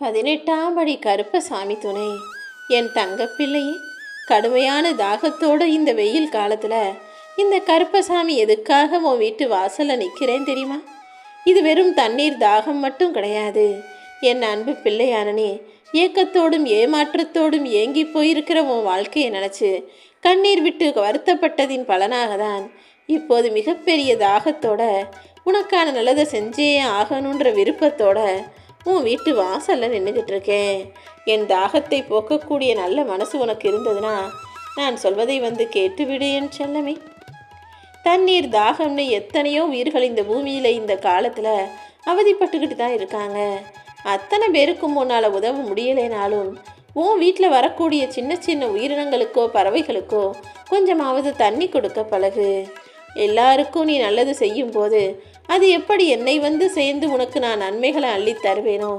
பதினெட்டாம் படி கருப்பசாமி துணை. என் தங்கப்பிள்ளையே கடுமையான தாகத்தோட இந்த வெயில் காலத்தில் இந்த கருப்பசாமி எதுக்காக உன் வீட்டு வாசலில் நிற்கிறேன் தெரியுமா? இது வெறும் தண்ணீர் தாகம் மட்டும் கிடையாது. என் அன்பு பிள்ளையானனே ஏக்கத்தோடும் ஏமாற்றத்தோடும் ஏங்கி போயிருக்கிற உன் வாழ்க்கையை நினச்சி கண்ணீர் விட்டு வருத்தப்பட்டதின் பலனாக தான் இப்போது மிகப்பெரிய தாகத்தோட உனக்கான நல்லதை செஞ்சே ஆகணுன்ற விருப்பத்தோட உன் வீட்டு வாசலில் நின்றுக்கிட்டு இருக்கேன் என் தாகத்தை போக்கக்கூடிய நல்ல மனசு உனக்கு இருந்ததுன்னா நான் சொல்வதை வந்து கேட்டுவிடு என் செல்லமே. தண்ணீர் தாகம்னு எத்தனையோ உயிர்கள் இந்த பூமியில் இந்த காலத்தில் அவதிப்பட்டுக்கிட்டு தான் இருக்காங்க. அத்தனை பேருக்கும் உன்னால் உதவ முடியலைனாலும் உன் வீட்டில் வரக்கூடிய சின்ன சின்ன உயிரினங்களுக்கோ பறவைகளுக்கோ கொஞ்சமாவது தண்ணி கொடுக்க பழகு. எல்லாருக்கும் நீ நல்லது செய்யும் போது அது எப்படி என்னை வந்து சேர்ந்து உனக்கு நான் நன்மைகளை அள்ளித் தருவேனோ?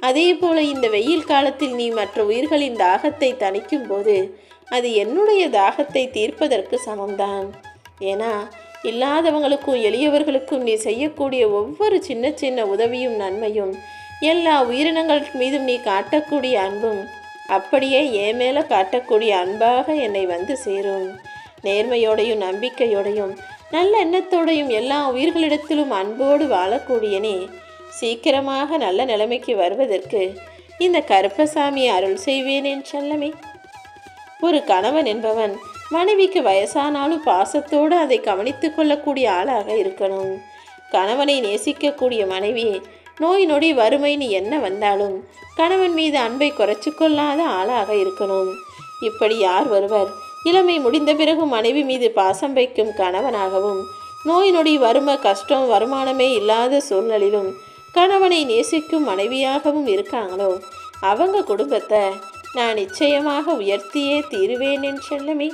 அதே போல இந்த வெயில் காலத்தில் நீ மற்ற உயிர்களின் தாகத்தை தணிக்கும் போது அது என்னுடைய தாகத்தை தீர்ப்பதற்கு சமம்தான். ஏன்னா இல்லாதவங்களுக்கும் எளியவர்களுக்கும் நீ செய்யக்கூடிய ஒவ்வொரு சின்ன சின்ன உதவியும் நன்மையும் எல்லா உயிரினங்கள் மீதும் நீ காட்டக்கூடிய அன்பும் அப்படியே என் மேலே காட்டக்கூடிய அன்பாக என்னை வந்து சேரும். நேர்மையோடையும் நம்பிக்கையோடையும் நல்ல எண்ணத்தோடையும் எல்லா உயிர்களிடத்திலும் அன்போடு வாழக்கூடியனே சீக்கிரமாக நல்ல நிலைமைக்கு வருவதற்கு இந்த கருப்பசாமி அருள் செய்வேன் என் செல்லமே. ஒரு கணவன் என்பவன் மனைவிக்கு வயசானாலும் பாசத்தோடு அதை கவனித்து கொள்ளக்கூடிய ஆளாக இருக்கணும். கணவனை நேசிக்கக்கூடிய மனைவி நோய் நொடி வறுமைன்னு என்ன வந்தாலும் கணவன் மீது அன்பை குறைச்சு கொள்ளாத ஆளாக இருக்கணும். இப்படி யார் ஒருவர் இளமை முடிந்த பிறகு மனைவி மீது பாசம் வைக்கும் கணவனாகவும் நோய் நொடி வறுமை கஷ்டம் வருமானமே இல்லாத சூழ்நிலையிலும் கணவனை நேசிக்கும் மனைவியாகவும் இருக்காங்களோ? அவங்க குடும்பத்தை நான் நிச்சயமாக உயர்த்தியே தீருவேன் செல்லமே.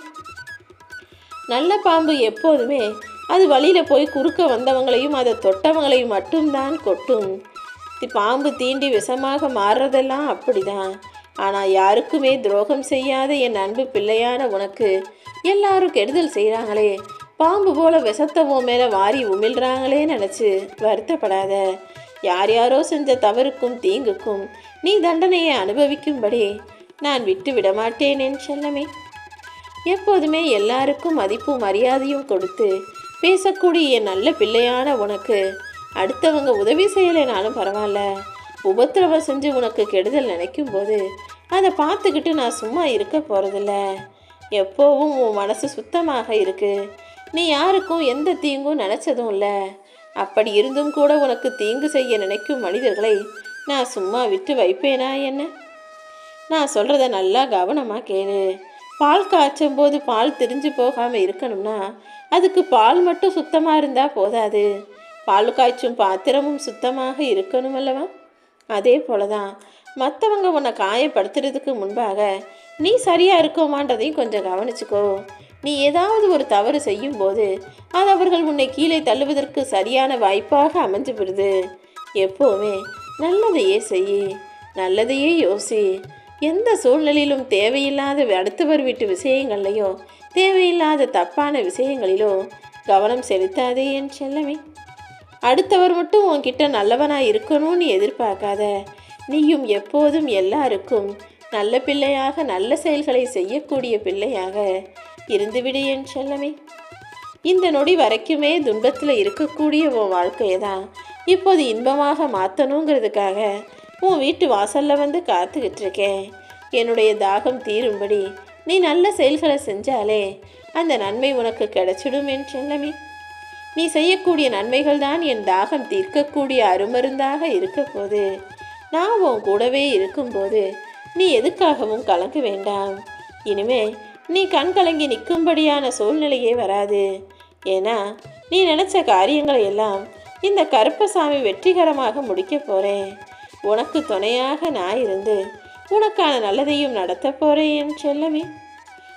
நல்ல பாம்பு எப்போதுமே அது வழியில் போய் குறுக்க வந்தவங்களையும் அதை தொட்டவங்களையும் மட்டும்தான் கொட்டும். பாம்பு தீண்டி விஷமாக மாறுறதெல்லாம் அப்படிதான். ஆனால் யாருக்குமே துரோகம் செய்யாத என் அன்பு பிள்ளையான உனக்கு எல்லாரும் கெடுதல் செய்கிறாங்களே பாம்பு போல விசத்தவோ மேலே வாரி உமிழ்றாங்களே நினச்சி வருத்தப்படாத. யார் யாரோ செஞ்ச தவறுக்கும் தீங்குக்கும் நீ தண்டனையை அனுபவிக்கும்படி நான் விட்டு விடமாட்டேனேன் செல்லமே. எப்போதுமே எல்லாருக்கும் மதிப்பும் மரியாதையும் கொடுத்து பேசக்கூடிய என் நல்ல பிள்ளையான உனக்கு அடுத்தவங்க உதவி செய்யலைனாலும் பரவாயில்ல. உபத்திரவம் செஞ்சு உனக்கு கெடுதல் நினைக்கும் போது அதை பார்த்துக்கிட்டு நான் சும்மா இருக்க போகிறதில்ல எப்போவும் உன் மனசு சுத்தமாக இருக்கு. நீ யாருக்கும் எந்த தீங்கும் நினச்சதும் இல்லை. அப்படி இருந்தும் கூட உனக்கு தீங்கு செய்ய நினைக்கும் மனிதர்களை நான் சும்மா விட்டு வைப்பேனா என்ன? நான் சொல்கிறத நல்லா கவனமாக கேளு. பால் காய்ச்சும் போது பால் திரிஞ்சு போகாமல் இருக்கணும்னா அதுக்கு பால் மட்டும் சுத்தமாக இருந்தால் போதாது. பால் காய்ச்சும் பாத்திரமும் சுத்தமாக இருக்கணும் அல்லவா? அதே போல தான் மற்றவங்க உன்னை காயப்படுத்துறதுக்கு முன்பாக நீ சரியாக இருக்கோமான்றதையும் கொஞ்சம் கவனிச்சுக்கோ. நீ ஏதாவது ஒரு தவறு செய்யும்போது அது அவர்கள் உன்னை கீழே தள்ளுவதற்கு சரியான வாய்ப்பாக அமைஞ்சு விடுது எப்போவுமே நல்லதையே செய் நல்லதையே யோசி. எந்த சூழ்நிலையிலும் தேவையில்லாத அடுத்தவர் வீட்டு விஷயங்கள்லையோ தேவையில்லாத தப்பான விஷயங்களிலோ கவனம் செலுத்தாதே என் செல்லமே. அடுத்தவர் மட்டும் உன்கிட்ட நல்லவனாக இருக்கணும்னு எதிர்பார்க்காத. நீயும் எப்போதும் எல்லாருக்கும் நல்ல பிள்ளையாக நல்ல செயல்களை செய்யக்கூடிய பிள்ளையாக இருந்துவிடு என் செல்லமே. இந்த நொடி வரைக்குமே துன்பத்தில் இருக்கக்கூடிய உன் வாழ்க்கையை தான் இப்போது இன்பமாக மாற்றணுங்கிறதுக்காக உன் வீட்டு வாசலில் வந்து காத்துக்கிட்டு இருக்கேன் என்னுடைய தாகம் தீரும்படி நீ நல்ல செயல்களை செஞ்சாலே அந்த நன்மை உனக்கு கிடைச்சிடும் என் செல்லமே. நீ செய்யக்கூடிய நன்மைகள் தான் என் தாகம் தீர்க்கக்கூடிய அருமருந்தாக இருக்கப்போது. நான் உன் கூடவே இருக்கும்போது நீ எதுக்காகவும் கலங்க வேண்டாம். இனிமே நீ கண் கலங்கி நிற்கும்படியான சூழ்நிலையே வராது. ஏன்னா நீ நினச்ச காரியங்களை எல்லாம் இந்த கருப்பசாமி வெற்றிகரமாக முடிக்க போகிறேன் உனக்கு துணையாக நான் இருந்து உனக்கான நல்லதையும் நடத்த போகிறேன் செல்லமே.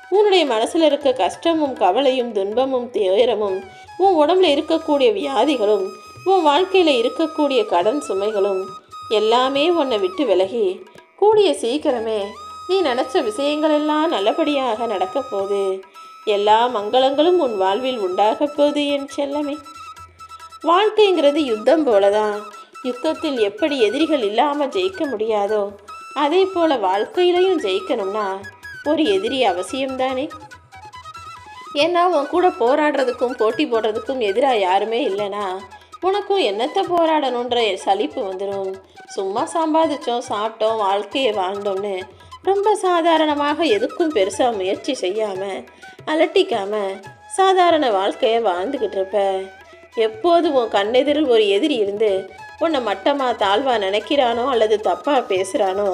உன்னுடைய மனசில் இருக்க கஷ்டமும் கவலையும் துன்பமும் துயரமும் உன் உடம்புல இருக்கக்கூடிய வியாதிகளும் உன் வாழ்க்கையில் இருக்கக்கூடிய கடன் சுமைகளும் எல்லாமே உன்னை விட்டு விலகி கூடிய சீக்கிரமே நீ நினச்ச விஷயங்கள் எல்லாம் நல்லபடியாக நடக்க போகுது. எல்லா மங்களங்களும் உன் வாழ்வில் உண்டாக போகுது என் செல்லமே. வாழ்க்கைங்கிறது யுத்தம் போலதான். யுத்தத்தில் எப்படி எதிரிகள் இல்லாமல் ஜெயிக்க முடியாதோ அதே போல வாழ்க்கையிலையும் ஜெயிக்கணும்னா ஒரு எதிரி அவசியம்தானே? ஏன்னா உன் கூட போராடுறதுக்கும் போட்டி போடுறதுக்கும் எதிராக யாருமே இல்லைனா உனக்கும் என்னத்தை போராடணுன்ற சலிப்பு வந்துடும் சும்மா சம்பாதிச்சோம் சாப்பிட்டோம் வாழ்க்கையை வாழ்ந்தோம்னு ரொம்ப சாதாரணமாக எதுக்கும் பெருசாக முயற்சி செய்யாமல் அலட்டிக்காமல் சாதாரண வாழ்க்கையை வாழ்ந்துக்கிட்டு இருப்ப. எப்போது உன் கண்ணெதிரில் ஒரு எதிரி இருந்து உன்னை மட்டமாக தாழ்வாக நினைக்கிறானோ அல்லது தப்பாக பேசுகிறானோ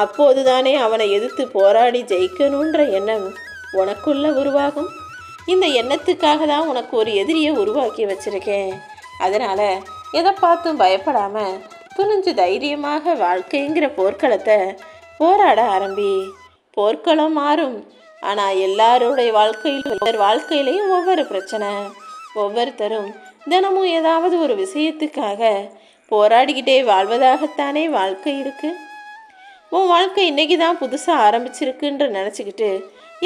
அப்போதுதானே அவனை எதிர்த்து போராடி ஜெயிக்கணுன்ற எண்ணம் உனக்குள்ள உருவாகும். இந்த எண்ணத்துக்காக தான் உனக்கு ஒரு எதிரியை உருவாக்கி வச்சிருக்கேன். அதனால் எதை பார்த்தும் பயப்படாமல் துணிஞ்சு தைரியமாக வாழ்க்கைங்கிற போர்க்களத்தை போராட ஆரம்பி. போர்க்களம் மாறும். ஆனால் எல்லாருடைய வாழ்க்கையிலும் ஒவ்வொரு வாழ்க்கையிலையும் ஒவ்வொரு பிரச்சனை. ஒவ்வொருத்தரும் தினமும் ஏதாவது ஒரு விஷயத்துக்காக போராடிக்கிட்டே வாழ்வதாகத்தானே வாழ்க்கை இருக்குது உன் வாழ்க்கை இன்னைக்கு தான் புதுசாக ஆரம்பிச்சிருக்குன்ற நினச்சிக்கிட்டு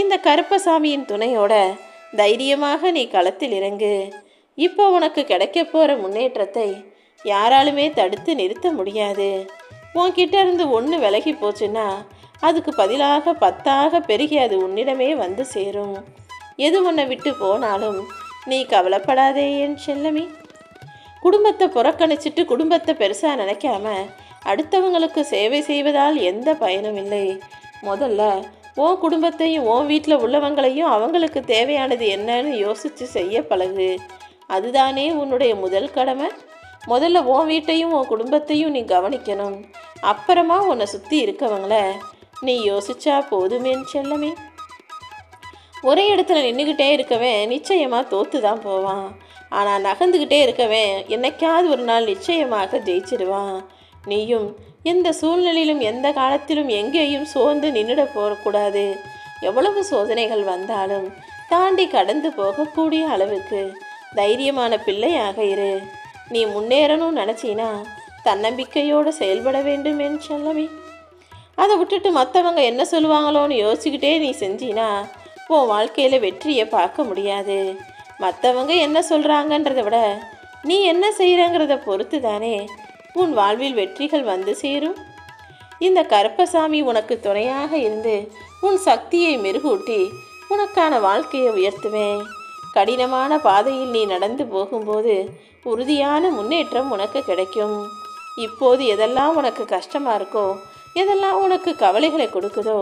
இந்த கருப்பசாமியின் துணையோட தைரியமாக நீ களத்தில் இறங்கு. இப்போ உனக்கு கிடைக்க போகிற முன்னேற்றத்தை யாராலுமே தடுத்து நிறுத்த முடியாது. உன்கிட்ட இருந்து ஒன்று விலகி போச்சுன்னா அதுக்கு பதிலாக பத்தாக பெருகி அது உன்னிடமே வந்து சேரும். எது உன்னை விட்டு போனாலும் நீ கவலைப்படாதே என் செல்லமி. குடும்பத்தை புறக்கணிச்சிட்டு குடும்பத்தை பெருசாக நினைக்காம அடுத்தவங்களுக்கு சேவை செய்வதால் எந்த பயனும் இல்லை. முதல்ல உன் குடும்பத்தையும் உன் வீட்டில் உள்ளவங்களையும் அவங்களுக்கு தேவையானது என்னன்னு யோசித்து செய்ய பழகு. அதுதானே உன்னுடைய முதல் கடமை? முதல்ல உன் வீட்டையும் உன் குடும்பத்தையும் நீ கவனிக்கணும். அப்புறமா உன்னை சுற்றி இருக்கவங்கள நீ யோசிச்சா போதுமேன்னு செல்லமே. ஒரே இடத்துல நின்றுக்கிட்டே இருக்கவன் நிச்சயமாக தோற்று தான் போவான். ஆனால் நகர்ந்துக்கிட்டே இருக்கவன் என்னைக்காவது ஒரு நாள் நிச்சயமாக ஜெயிச்சிடுவான் நீயும் எந்த சூழ்நிலையிலும் எந்த காலத்திலும் எங்கேயும் சோர்ந்து நின்றுட போகக்கூடாது. எவ்வளவு சோதனைகள் வந்தாலும் தாண்டி கடந்து போகக்கூடிய அளவுக்கு தைரியமான பிள்ளையாக இரு. நீ முன்னேறணும்னு நினச்சினா தன்னம்பிக்கையோடு செயல்பட வேண்டும் என்று சொல்லவே அதை விட்டுட்டு மற்றவங்க என்ன சொல்லுவாங்களோன்னு யோசிச்சுக்கிட்டே நீ செஞ்சினா உன் வாழ்க்கையில் வெற்றியை பார்க்க முடியாது. மற்றவங்க என்ன சொல்கிறாங்கன்றத விட நீ என்ன செய்கிறங்கிறத பொறுத்து தானே உன் வாழ்வில் வெற்றிகள் வந்து சேரும். இந்த கருப்பசாமி உனக்கு துணையாக இருந்து உன் சக்தியை மெருகூட்டி உனக்கான வாழ்க்கையை உயர்த்துவேன். கடினமான பாதையில் நீ நடந்து போகும்போது உறுதியான முன்னேற்றம் உனக்கு கிடைக்கும். இப்போது எதெல்லாம் உனக்கு கஷ்டமாக இருக்கோ எதெல்லாம் உனக்கு கவலைகளை கொடுக்குதோ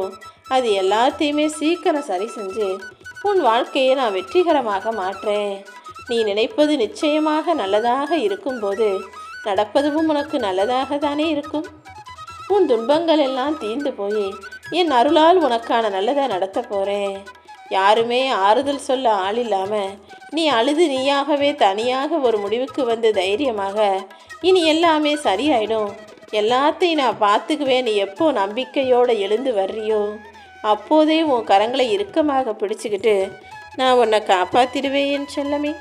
அது எல்லாத்தையுமே சீக்கிரம் சரி செஞ்சு உன் வாழ்க்கையை நான் வெற்றிகரமாக மாற்றேன். நீ நினைப்பது நிச்சயமாக நல்லதாக இருக்கும்போது நடப்பதும் உனக்கு நல்லதாக தானே இருக்கும்? உன் துன்பங்கள் எல்லாம் தீர்ந்து போய் என் அருளால் உனக்கான நல்லதை நடத்த போகிறேன் யாருமே ஆறுதல் சொல்ல ஆள் இல்லாமல் நீ அழுது நீயாகவே தனியாக ஒரு முடிவுக்கு வந்து தைரியமாக இனி எல்லாமே சரியாயிடும். எல்லாத்தையும் நான் பார்த்துக்குவேன் நீ எப்போ நம்பிக்கையோடு எழுந்து வர்றியோ அப்போதே உன் கரங்களை இறுக்கமாக பிடிச்சிக்கிட்டு நான் உன்னை காப்பாற்றிடுவேன் என் செல்லமே.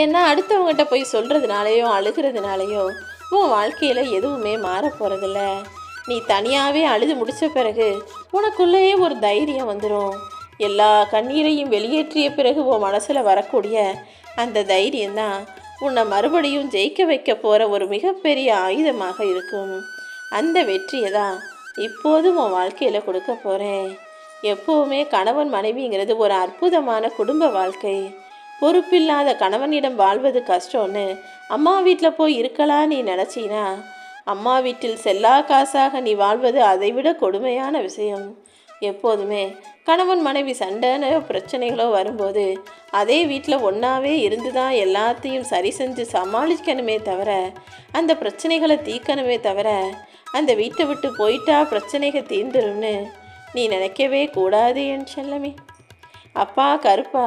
ஏன்னா அடுத்தவங்ககிட்ட போய் சொல்கிறதுனாலையோ அழுகிறதுனாலையும் உன் வாழ்க்கையில் எதுவுமே மாற போகிறதில்ல நீ தனியாகவே அழுது முடித்த பிறகு உனக்குள்ளேயே ஒரு தைரியம் வந்துடும் எல்லா கண்ணீரையும் வெளியேற்றிய பிறகு உன் மனசில் வரக்கூடிய அந்த தைரியம்தான் உன்னை மறுபடியும் ஜெயிக்க வைக்க போகிற ஒரு மிகப்பெரிய ஆயுதமாக இருக்கும். அந்த வெற்றியை தான் இப்போதும் உன் வாழ்க்கையில் கொடுக்க போகிறேன் எப்போவுமே கணவன் மனைவிங்கிறது ஒரு அற்புதமான குடும்ப வாழ்க்கை. பொறுப்பில்லாத கணவனிடம் வாழ்வது கஷ்டம்னு அம்மா வீட்டில் போய் இருக்கலாம் நீ நினச்சினா? அம்மா வீட்டில் செல்லா காசாக நீ வாழ்வது அதைவிட கொடுமையான விஷயம். எப்போதுமே கணவன் மனைவி சண்டைனோ பிரச்சனைகளோ வரும்போது அதே வீட்டில் ஒன்றாவே இருந்து தான் எல்லாத்தையும் சரி செஞ்சு சமாளிக்கணுமே தவிர அந்த பிரச்சனைகளை தீர்க்கணுமே தவிர அந்த வீட்டை விட்டு போயிட்டா பிரச்சனைகள் தீர்ந்துரும்னு நீ நினைக்கவே கூடாது என் செல்லமே. அப்பா கருப்பா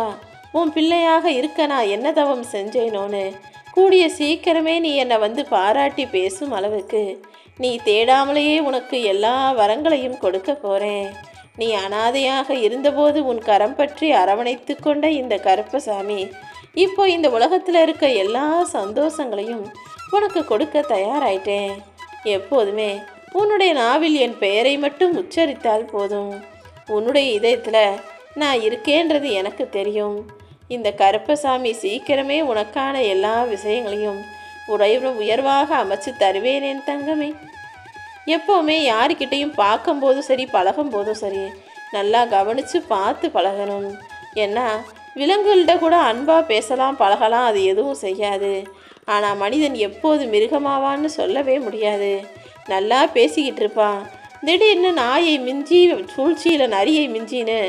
உன் பிள்ளையாக இருக்க நான் என்ன தவம் செஞ்சேனோன்னு? கூடிய சீக்கிரமே நீ என்னை வந்து பாராட்டி பேசும் அளவுக்கு. நீ தேடாமலேயே உனக்கு எல்லா வரங்களையும் கொடுக்க போகிறேன் நீ அனாதையாக இருந்தபோது உன் கரம் பற்றி அரவணைத்து கொண்ட இந்த கருப்பசாமி இப்போ இந்த உலகத்தில் இருக்க எல்லா சந்தோஷங்களையும் உனக்கு கொடுக்க தயாராயிட்டேன். எப்போதுமே உன்னுடைய நாவில் என் பெயரை மட்டும் உச்சரித்தால் போதும். உன்னுடைய இதயத்தில் நான் இருக்கேன்றது எனக்கு தெரியும். இந்த கருப்பசாமி சீக்கிரமே உனக்கான எல்லா விஷயங்களையும் உறைவு உயர்வாக அமைச்சு தருவேன் என் தங்கமே. எப்போவுமே யாருக்கிட்டையும் பார்க்கும்போதும் சரி பழகும் போதும் சரி நல்லா கவனித்து பார்த்து பழகணும். ஏன்னா விலங்குகள்கிட்ட கூட அன்பாக பேசலாம் பழகலாம் அது எதுவும் செய்யாது. ஆனால் மனிதன் எப்போது மிருகமாவான்னு சொல்லவே முடியாது. நல்லா பேசிக்கிட்டு இருப்பான். திடீர்னு நாயை மிஞ்சி சூழ்ச்சியில் நரியை மிஞ்சின்னு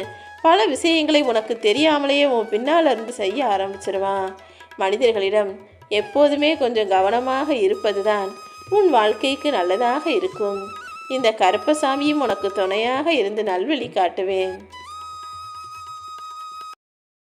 பல விஷயங்களை உனக்கு தெரியாமலேயே உன் பின்னால் இருந்து செய்ய ஆரம்பிச்சிருவான். மனிதர்களிடம் எப்போதுமே கொஞ்சம் கவனமாக இருப்பதுதான் உன் வாழ்க்கைக்கு நல்லதாக இருக்கும். இந்த கருப்பசாமியும் உனக்கு துணையாக இருந்து நல்வழி காட்டுவேன்.